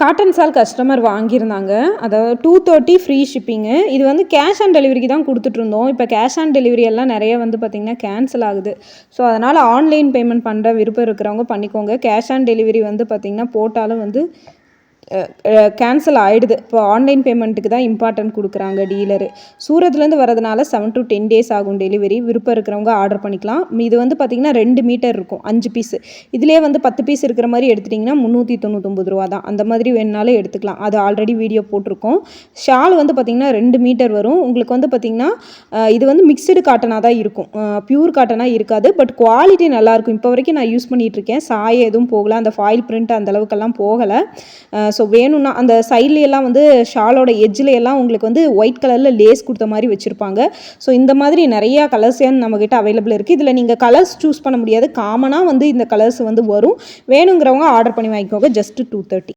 Cotton சால் customer வாங்கியிருந்தாங்க. அதாவது two thirty free shipping இது வந்து கேஷ் ஆன் டெலிவரிக்கு தான் கொடுத்துட்ருந்தோம். இப்போ கேஷ் ஆன் டெலிவரி எல்லாம் நிறைய வந்து பார்த்திங்கன்னா கேன்சல் ஆகுது. ஸோ அதனால் ஆன்லைன் பேமெண்ட் பண்ணுற விருப்பம் இருக்கிறவங்க பண்ணிக்கோங்க. கேஷ் ஆன் டெலிவரி வந்து பார்த்திங்கன்னா போட்டாலும் வந்து கேன்சல் ஆகிடுது இப்போ ஆன்லைன் பேமெண்ட்டுக்கு தான் இம்பார்ட்டன்ட் கொடுக்குறாங்க டீலரு சூரத்லேருந்து வரதுனால செவன் டு டென் டேஸ் ஆகும் டெலிவரி விருப்பம் இருக்கிறவங்க ஆர்டர் பண்ணிக்கலாம். இது வந்து பார்த்திங்கன்னா ரெண்டு மீட்டர் இருக்கும். அஞ்சு பீஸு இதிலே வந்து பத்து பீஸ் இருக்கிற மாதிரி எடுத்துட்டிங்கன்னா முந்நூற்றி தொண்ணூத்தொம்பது ரூபா தான். அந்த மாதிரி வேணுனாலும் எடுத்துக்கலாம். அது ஆல்ரெடி வீடியோ போட்டிருக்கோம். ஷால் வந்து பார்த்திங்கன்னா ரெண்டு மீட்டர் வரும். உங்களுக்கு வந்து பார்த்திங்கன்னா இது வந்து மிக்சடு காட்டனாக தான் இருக்கும். பியூர் காட்டனாக இருக்காது. பட் குவாலிட்டி நல்லாயிருக்கும் இப்போ வரைக்கும் நான் யூஸ் பண்ணிகிட்ருக்கேன் சாயம் எதுவும் போகலை. அந்த ஃபாயில் பிரிண்ட் அந்த அளவுக்கெல்லாம் போகலை. ஸோ வேணும்னா அந்த சைட்லையெல்லாம் வந்து ஷாலோட எஜ்ஜில் எல்லாம் உங்களுக்கு வந்து ஒயிட் கலரில் லேஸ் கொடுத்த மாதிரி வச்சுருப்பாங்க. ஸோ இந்த மாதிரி நிறையா கலர்ஸ் நம்மக்கிட்ட அவைலபிள் இருக்குது இதில் நீங்கள் கலர்ஸ் சூஸ் பண்ண முடியாது. காமனாக வந்து இந்த கலர்ஸ் வந்து வரும். வேணுங்கிறவங்க ஆர்டர் பண்ணி வாங்கிக்கோங்க. Just two thirty